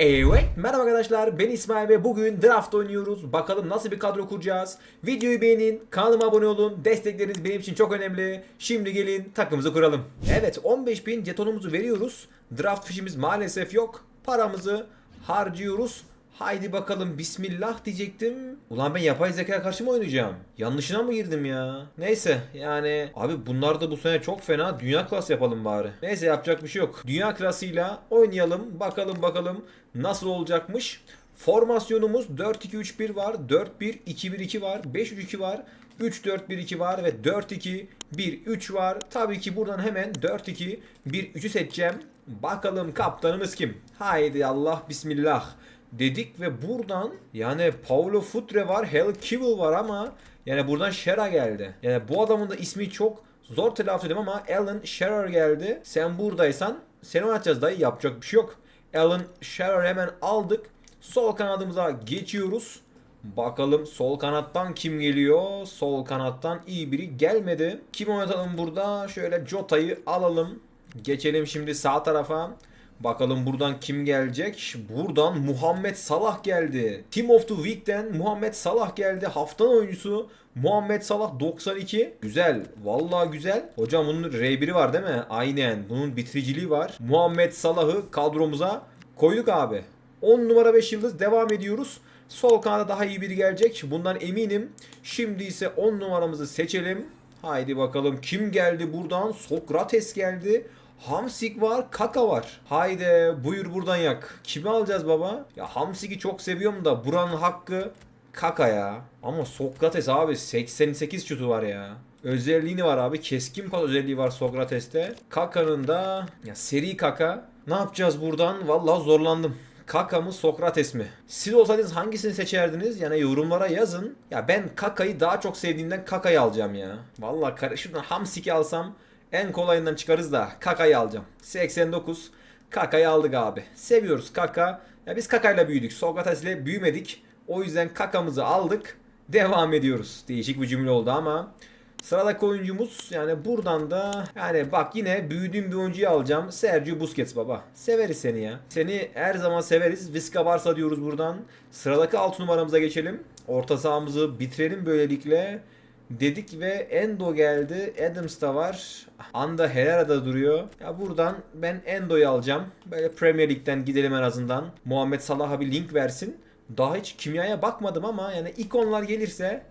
Evet, merhaba arkadaşlar ben İsmail ve bugün draft oynuyoruz. Bakalım nasıl bir kadro kuracağız. Videoyu beğenin, kanalıma abone olun. Destekleriniz benim için çok önemli. Şimdi gelin takımımızı kuralım. Evet 15.000 jetonumuzu veriyoruz. Draft fişimiz maalesef yok. Paramızı harcıyoruz. Haydi bakalım bismillah diyecektim. Ulan ben yapay zekaya karşı mı oynayacağım? Yanlışına mı girdim ya? Neyse yani abi bunlar da bu sene çok fena. Dünya klası yapalım bari. Neyse yapacak bir şey yok. Dünya klasıyla oynayalım. Bakalım bakalım nasıl olacakmış. Formasyonumuz 4-2-3-1 var. 4-1-2-1-2 var. 5-3-2 var. 3-4-1-2 var ve 4-2-1-3 var. Tabii ki buradan hemen 4-2-1-3'ü seçeceğim. Bakalım kaptanımız kim? Haydi Allah bismillah dedik ve buradan yani Paulo Futre var, Hell Kivil var ama yani buradan Shera geldi. Yani bu adamın da ismi çok zor telaffuz ediyorum ama Alan Shearer geldi. Sen buradaysan seni oynatacağız dayı yapacak bir şey yok. Alan Shearer hemen aldık. Sol kanadımıza geçiyoruz. Bakalım sol kanattan kim geliyor? Sol kanattan iyi biri gelmedi. Kim oynatalım burada? Şöyle Jota'yı alalım. Geçelim şimdi sağ tarafa. Bakalım buradan kim gelecek? Buradan Muhammed Salah geldi. Team of the Week'ten Muhammed Salah geldi. Haftanın oyuncusu Muhammed Salah 92. Güzel. Vallahi güzel. Hocam bunun R1'i var değil mi? Aynen. Bunun bitiriciliği var. Muhammed Salah'ı kadromuza koyduk abi. 10 numara 5 yıldız devam ediyoruz. Sol kanada daha iyi biri gelecek. Bundan eminim. Şimdi ise 10 numaramızı seçelim. Haydi bakalım kim geldi buradan? Sokrates geldi. Hamsik var, Kaka var. Haydi buyur buradan yak. Kimi alacağız baba? Ya Hamsik'i çok seviyorum da buranın hakkı Kaka ya. Ama Sokrates abi 88 şutu var ya. Özelliğini var abi. Keskin pas özelliği var Sokrates'te. Kaka'nın da ya seri Kaka. Ne yapacağız buradan? Vallahi zorlandım. Kaka mı Sokrates mi? Siz olsaydınız hangisini seçerdiniz? Yani yorumlara yazın. Ya ben Kaka'yı daha çok sevdiğimden Kaka'yı alacağım ya. Vallahi kar- şuradan Hamsik'i alsam en kolayından çıkarız da Kaka'yı alacağım. 89. Kaka'yı aldık abi. Seviyoruz Kaka. Ya biz Kaka'yla büyüdük. Sokrates'le büyümedik. O yüzden Kaka'mızı aldık. Devam ediyoruz. Değişik bir cümle oldu ama. Sıradaki oyuncumuz yani buradan da yani bak yine büyüdüğüm bir oyuncuyu alacağım. Sergio Busquets baba. Severiz seni ya. Seni her zaman severiz. Viska varsa diyoruz buradan. Sıradaki 6 numaramıza geçelim. Orta sahamızı bitirelim böylelikle. Dedik ve Endo geldi. Adams da var. Anda Herrera da duruyor. Ya buradan ben Endo'yu alacağım. Böyle Premier Lig'den gidelim en azından. Muhammed Salah'a bir link versin. Daha hiç kimyaya bakmadım ama yani ikonlar gelirse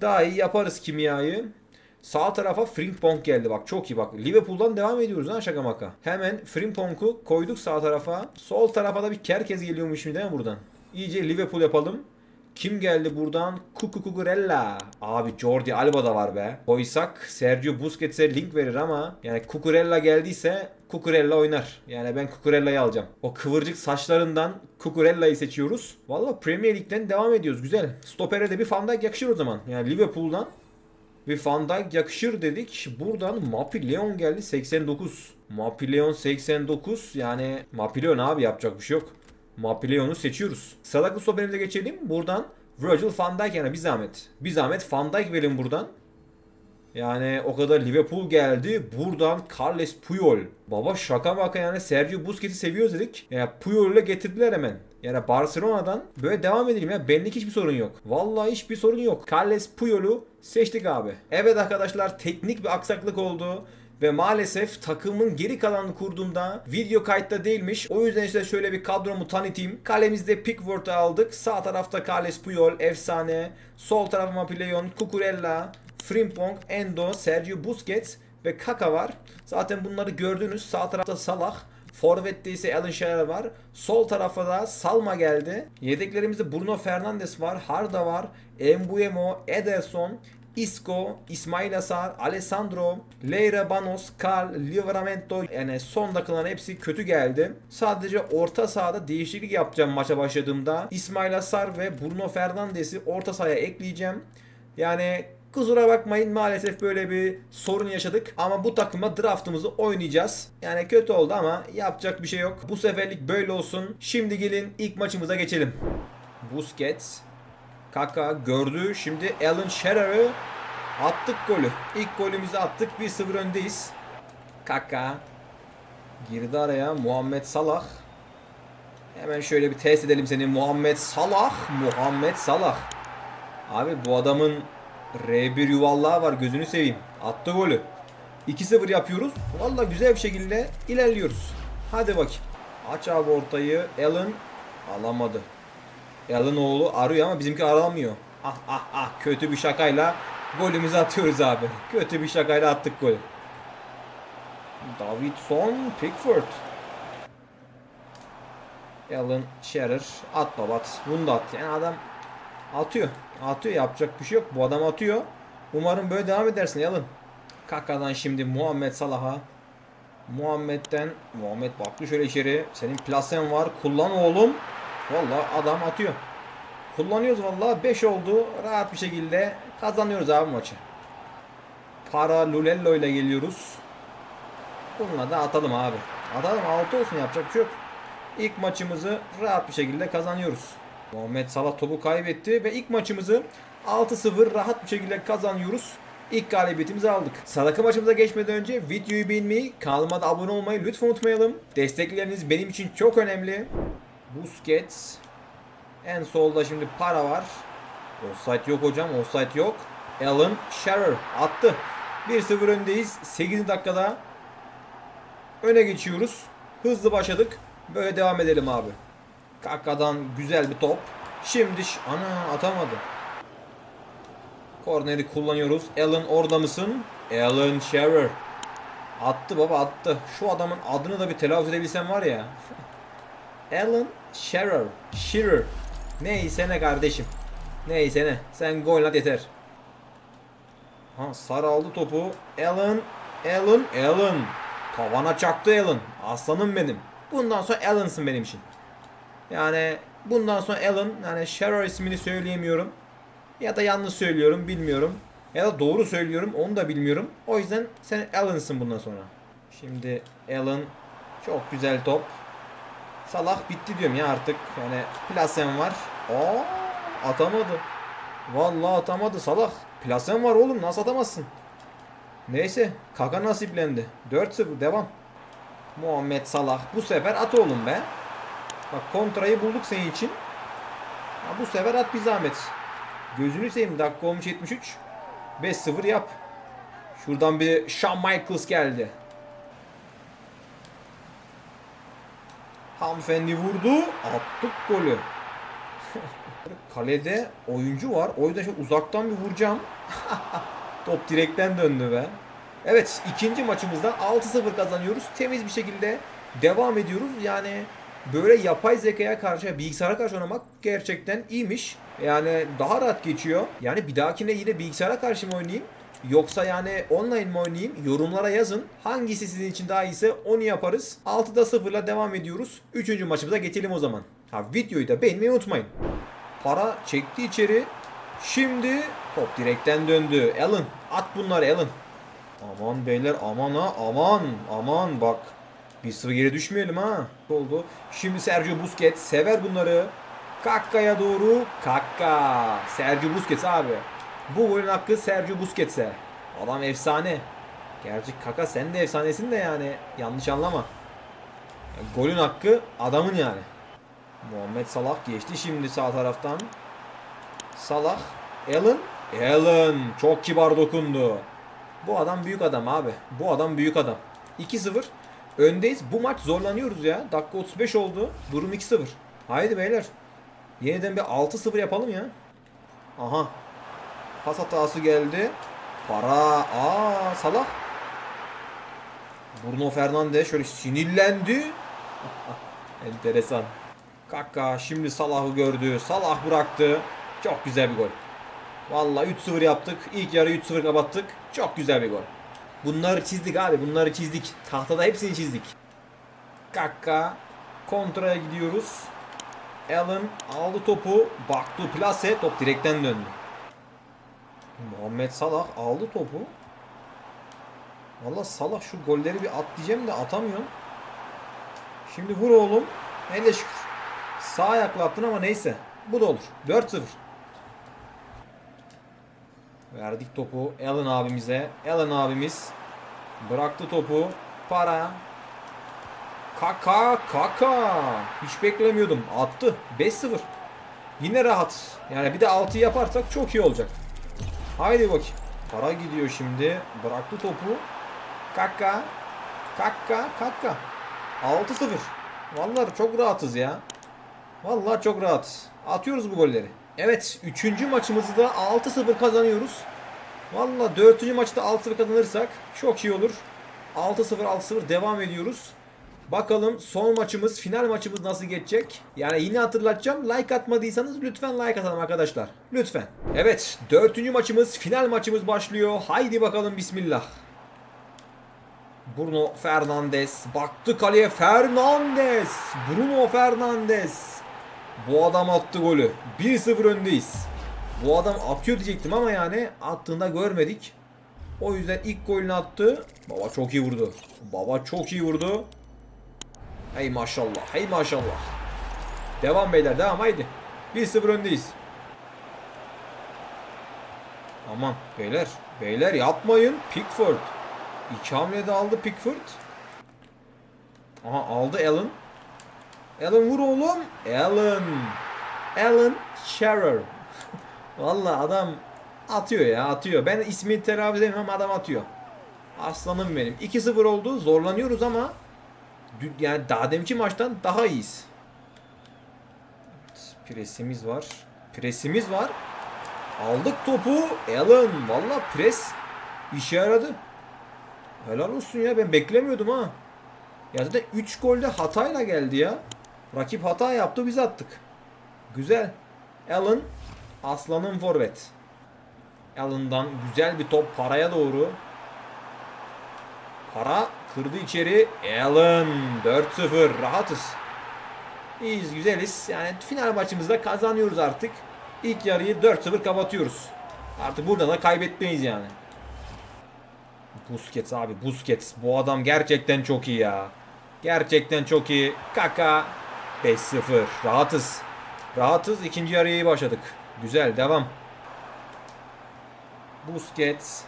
daha iyi yaparız kimyayı. Sağ tarafa Frimpong geldi bak çok iyi bak. Liverpool'dan devam ediyoruz ha şaka maka. Hemen Frimpong'u koyduk sağ tarafa. Sol tarafa da bir Kerkez geliyormuş şimdi değil mi buradan? İyice Liverpool yapalım. Kim geldi buradan? Kukukukurella. Abi Jordi Alba da var be. Koysak Sergio Busquets'e link verir ama yani Kukurella geldiyse Kukurella oynar. Yani ben Kukurella'yı alacağım. O kıvırcık saçlarından Kukurella'yı seçiyoruz. Valla Premier Lig'den devam ediyoruz. Güzel. Stoper'e de bir Van Dijk yakışır o zaman. Yani Liverpool'dan bir Van Dijk yakışır dedik. Buradan Mapi Leon geldi 89. Mapi Leon 89 yani Mapi Leon abi yapacak bir şey yok. Mapileon'u seçiyoruz. Sıradaki stoperimize geçelim. Buradan Virgil van Dijk yani bir zahmet. Bir zahmet Van Dijk verin buradan. Yani o kadar Liverpool geldi. Buradan Carles Puyol. Baba şaka maka yani Sergio Busquets'i seviyoruz dedik. Ya Puyol'u getirdiler hemen. Yani Barcelona'dan böyle devam edelim ya. Benlik hiçbir sorun yok. Vallahi hiçbir sorun yok. Carles Puyol'u seçtik abi. Evet arkadaşlar teknik bir aksaklık oldu. Ve maalesef takımın geri kalanını kurduğumda video kayıtta değilmiş. O yüzden işte şöyle bir kadromu tanıtayım. Kalemizde Pickford'u aldık. Sağ tarafta Carles Puyol, efsane. Sol tarafta Mapileon, Cucurella, Frimpong, Endo, Sergio Busquets ve Kaka var. Zaten bunları gördünüz. Sağ tarafta Salah. Forvet'te ise Alan Shearer var. Sol tarafa da Salma geldi. Yedeklerimizde Bruno Fernandes var. Harda var. Embuemo, Ederson, Isco, İsmail Asar, Alessandro, Leira Banos, Carl, Livramento yani son dakikaların hepsi kötü geldi. Sadece orta sahada değişiklik yapacağım maça başladığımda. İsmail Asar ve Bruno Fernandes'i orta sahaya ekleyeceğim. Yani Kusura bakmayın maalesef böyle bir sorun yaşadık. Ama bu takıma draftımızı oynayacağız. Yani kötü oldu ama yapacak bir şey yok. Bu seferlik böyle olsun. Şimdi gelin ilk maçımıza geçelim. Busquets. Kaka gördü. Şimdi Alan Shearer'ı attık golü. İlk golümüzü attık. 1-0 öndeyiz. Kaka. Girdi araya Muhammed Salah. Hemen şöyle bir test edelim seni. Muhammed Salah. Muhammed Salah. Abi bu adamın R1 yuvallağı var. Gözünü seveyim. Attı golü. 2-0 yapıyoruz. Valla güzel bir şekilde ilerliyoruz. Hadi bakayım. Aç abi ortayı. Allen alamadı. Allen oğlu arıyor ama bizimki aramıyor. Ah ah ah kötü bir şakayla golümüzü atıyoruz abi. Kötü bir şakayla attık golü. Davidson Pickford. Alan Shearer at baba at. Bunu da at. Yani adam atıyor. Atıyor yapacak bir şey yok. Bu adam atıyor. Umarım böyle devam edersin Alan. Kaka'dan şimdi Muhammed Salah'a. Muhammed'den Muhammed baktı şöyle içeri. Senin plasen var. Kullan oğlum. Vallahi adam atıyor. Kullanıyoruz vallahi 5 oldu. Rahat bir şekilde kazanıyoruz abi maçı. Para Lulello ile geliyoruz. Bununla da atalım abi. Atalım 6 olsun yapacak bir şey yok. İlk maçımızı rahat bir şekilde kazanıyoruz. Muhammed Salah topu kaybetti ve ilk maçımızı 6-0 rahat bir şekilde kazanıyoruz. İlk galibiyetimizi aldık. Sadaka maçımıza geçmeden önce videoyu beğenmeyi, kanalıma da abone olmayı lütfen unutmayalım. Destekleriniz benim için çok önemli. Busquets. En solda şimdi para var. Offside yok hocam, offside yok. Alan Shearer attı. 1-0 öndeyiz. 8. dakikada öne geçiyoruz. Hızlı başladık. Böyle devam edelim abi. Kaka'dan güzel bir top. Şimdi ana atamadı. Korneri kullanıyoruz. Alan orada mısın? Alan Shearer. Attı baba attı. Şu adamın adını da bir telaffuz edebilsem var ya. Alan Shearer. Shearer. Neyse ne kardeşim. Neyse ne. Sen gol at yeter. Ha Sar aldı topu. Alan. Alan. Alan. Tavana çaktı Alan. Aslanım benim. Bundan sonra Alan'sın benim için. Yani bundan sonra Alan yani Shearer ismini söyleyemiyorum. Ya da yanlış söylüyorum bilmiyorum. Ya da doğru söylüyorum onu da bilmiyorum. O yüzden sen Alan'sın bundan sonra. Şimdi Alan çok güzel top. Salah bitti diyorum ya artık. Yani plasen var. Aa atamadı. Vallahi atamadı Salah. Plasen var oğlum nasıl atamazsın? Neyse kaka nasiplendi. 4-0 devam. Muhammed Salah bu sefer at oğlum be. Bak kontrayı bulduk senin için. Ha, bu sefer at bir zahmet. Gözünü seveyim dakika olmuş 73. 5-0 yap. Şuradan bir Shawn Michaels geldi. Hanımefendi vurdu. Attık golü. Kalede oyuncu var. O yüzden uzaktan bir vuracağım. Top direkten döndü be. Evet ikinci maçımızda 6-0 kazanıyoruz. Temiz bir şekilde devam ediyoruz. Yani böyle yapay zekaya karşı, bilgisayara karşı oynamak gerçekten iyiymiş. Yani daha rahat geçiyor. Yani bir dahakine yine bilgisayara karşı mı oynayayım? Yoksa yani online mi oynayayım? Yorumlara yazın. Hangisi sizin için daha iyiyse onu yaparız. 6'da 0'la devam ediyoruz. Üçüncü maçımıza geçelim o zaman. Ha videoyu da beğenmeyi unutmayın. Para çekti içeri. Şimdi top direkten döndü. Allen at bunları Allen. Aman beyler aman ha aman aman bak. Bir sıra geri düşmeyelim ha. Oldu. Şimdi Sergio Busquets sever bunları. Kakka'ya doğru. Kakka. Sergio Busquets abi. Bu golün hakkı Sergio Busquets'e. Adam efsane. Gerçi Kaka sen de efsanesin de yani. Yanlış anlama. Golün hakkı adamın yani. Muhammed Salah geçti şimdi sağ taraftan. Salah. Allen. Allen. Çok kibar dokundu. Bu adam büyük adam abi. Bu adam büyük adam. 2-0. Öndeyiz. Bu maç zorlanıyoruz ya. Dakika 35 oldu. Durum 2-0. Haydi beyler. Yeniden bir 6-0 yapalım ya. Aha. Pas hatası geldi. Para. Aa Salah. Bruno Fernandes şöyle sinirlendi. Enteresan. Kaka şimdi Salah'ı gördü. Salah bıraktı. Çok güzel bir gol. Vallahi 3-0 yaptık. İlk yarı 3-0 kapattık. Çok güzel bir gol. Bunları çizdik abi. Bunları çizdik. Tahtada hepsini çizdik. Kaka kontraya gidiyoruz. Allen aldı topu. Baktı plase. Top direkten döndü. Muhammed Salah aldı topu. Valla Salah şu golleri bir at diyeceğim de atamıyorum. Şimdi vur oğlum. Hele şükür. Sağ ayakla attın ama neyse. Bu da olur. 4-0. Verdik topu Allen abimize. Allen abimiz bıraktı topu. Para. Kaka kaka. Hiç beklemiyordum. Attı. 5-0. Yine rahat. Yani bir de 6 yaparsak çok iyi olacak. Haydi bakayım. Para gidiyor şimdi. Bıraktı topu. Kaka. Kaka kaka. 6-0. Vallahi çok rahatız ya. Vallahi çok rahat. Atıyoruz bu golleri. Evet 3. maçımızı da 6-0 kazanıyoruz. Vallahi 4. maçı da 6-0 kazanırsak çok iyi olur. 6-0 6-0 devam ediyoruz. Bakalım son maçımız, final maçımız nasıl geçecek? Yani yine hatırlatacağım. Like atmadıysanız lütfen like atalım arkadaşlar. Lütfen. Evet, dördüncü maçımız, final maçımız başlıyor. Haydi bakalım bismillah. Bruno Fernandes. Baktı kaleye Fernandes. Bruno Fernandes. Bu adam attı golü. 1-0 öndeyiz. Bu adam atıyor diyecektim ama yani attığında görmedik. O yüzden ilk golünü attı. Baba çok iyi vurdu. Baba çok iyi vurdu. Hey maşallah. Hey maşallah. Devam beyler devam haydi. 1-0 öndeyiz. Aman beyler. Beyler yapmayın. Pickford. İki hamlede aldı Pickford. Aha aldı Allen. Allen vur oğlum. Allen. Allen Shearer. Vallahi adam atıyor ya atıyor. Ben ismini telaffuz edemem adam atıyor. Aslanım benim. 2-0 oldu. Zorlanıyoruz ama yani daha deminki maçtan daha iyiyiz. Presimiz var. Presimiz var. Aldık topu. Allen. Valla pres işe yaradı. Helal olsun ya ben beklemiyordum ha. Ya zaten 3 golde hatayla geldi ya. Rakip hata yaptı biz attık. Güzel. Allen aslanın forvet. Allen'dan güzel bir top paraya doğru. Para kırdı içeri. Allen 4-0 rahatız. İyiyiz güzeliz. Yani final maçımızda kazanıyoruz artık. İlk yarıyı 4-0 kapatıyoruz. Artık burada da kaybetmeyiz yani. Busquets abi Busquets. Bu adam gerçekten çok iyi ya. Gerçekten çok iyi. Kaka 5-0. Rahatız. Rahatız. İkinci yarıya iyi başladık. Güzel devam. Busquets.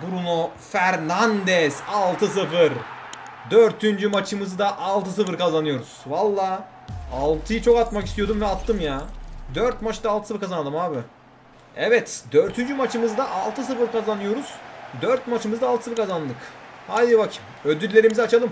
Bruno Fernandes 6-0. Dördüncü maçımızı da 6-0 kazanıyoruz. Valla 6'yı çok atmak istiyordum ve attım ya. 4 maçta 6-0 kazandım abi. Evet dördüncü maçımızda 6-0 kazanıyoruz. 4 maçımızda 6-0 kazandık. Haydi bakayım ödüllerimizi açalım.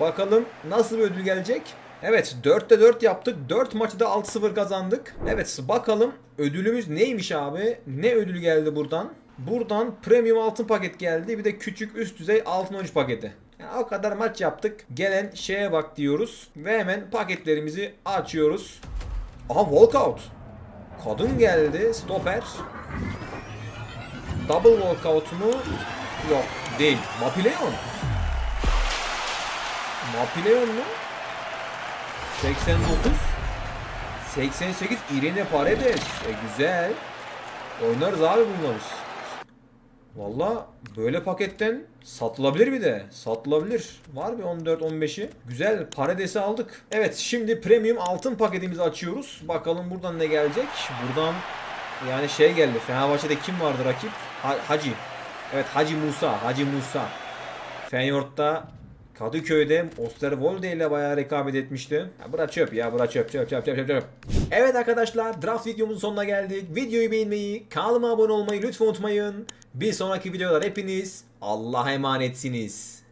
Bakalım nasıl bir ödül gelecek. Evet 4'te 4 yaptık. 4 maçı da 6-0 kazandık. Evet bakalım ödülümüz neymiş abi? Ne ödül geldi buradan? Buradan premium altın paket geldi. Bir de küçük üst düzey altın 13 paketi. Yani o kadar maç yaptık. Gelen şeye bak diyoruz. Ve hemen paketlerimizi açıyoruz. Aha walkout. Kadın geldi. Stoper. Double walkout mu? Yok değil. Mapileon. Mapileon mu? 89 88 Irene Paredes. E güzel. Oynarız abi bunları. Valla böyle paketten satılabilir bir de. Satılabilir. Var bir 14-15'i. Güzel Paredes'i aldık. Evet şimdi premium altın paketimizi açıyoruz. Bakalım buradan ne gelecek. Buradan yani şey geldi. Fenerbahçe'de kim vardı rakip? Ha- Hacı. Evet Hacı Musa. Hacı Musa. Feyenoord'da Kadıköy'de Osterwolde ile bayağı rekabet etmişti. Ya bırak çöp ya bırak çöp çöp çöp çöp çöp çöp. Evet arkadaşlar draft videomuzun sonuna geldik. Videoyu beğenmeyi, kanalıma abone olmayı lütfen unutmayın. Bir sonraki videolar hepiniz Allah'a emanetsiniz.